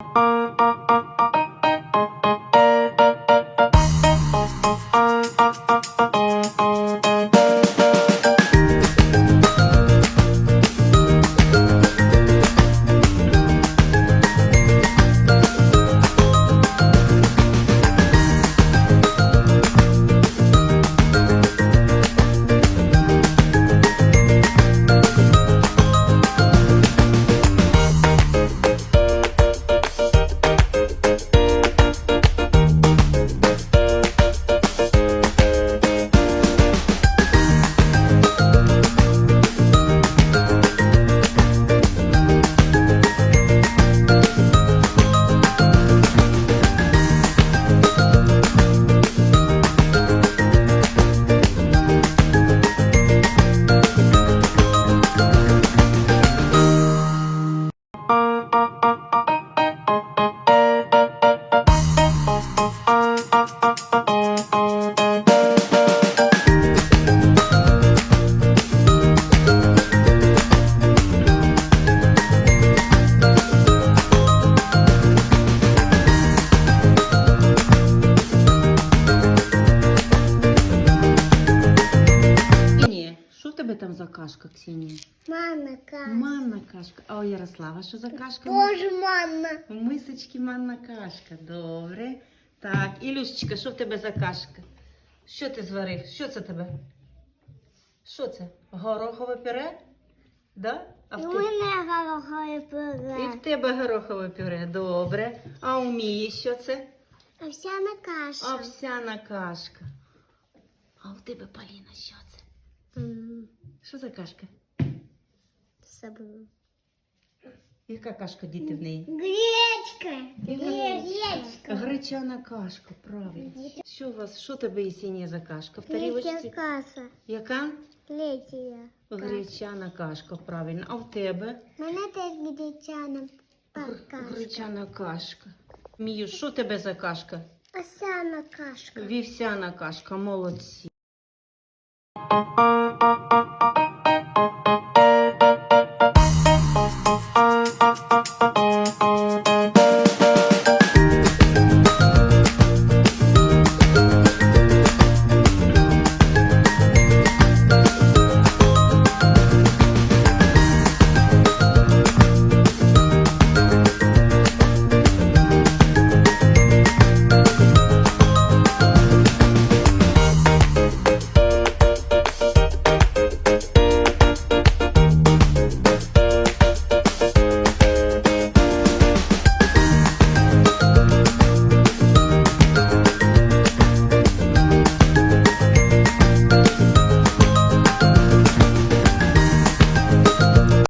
Música тебе там за кашка, Ксенія? Мама, каша. Манна кашка. А у Ярослава що за кашка? Боже, мама. У мисочки манна кашка. Добре. Так, Ілюшечка, що в тебе за кашка? Що ти зварив? Що це тебе? Що це? Горохове пюре? Да? А в, У те- мене горохове І пюре. в тебе горохове пюре. Добре. А у Мії що це? Овсяна каша. Овсяна кашка. А у тебе, Поліна, що це? М, Що за кашка? Забула. Яка кашка, діти в неї? Гречка. Гречка. Гречана кашка, правильно. Що у вас, що тебе Єсенія за кашка? В тарілочці? Каша. Яка? Летія. Гречана кашка, правильно. А в тебе? Мене теж гречана каша. Гречана кашка. Мію, що тебе за кашка? Овсяна кашка. Вівсяна кашка, молодці.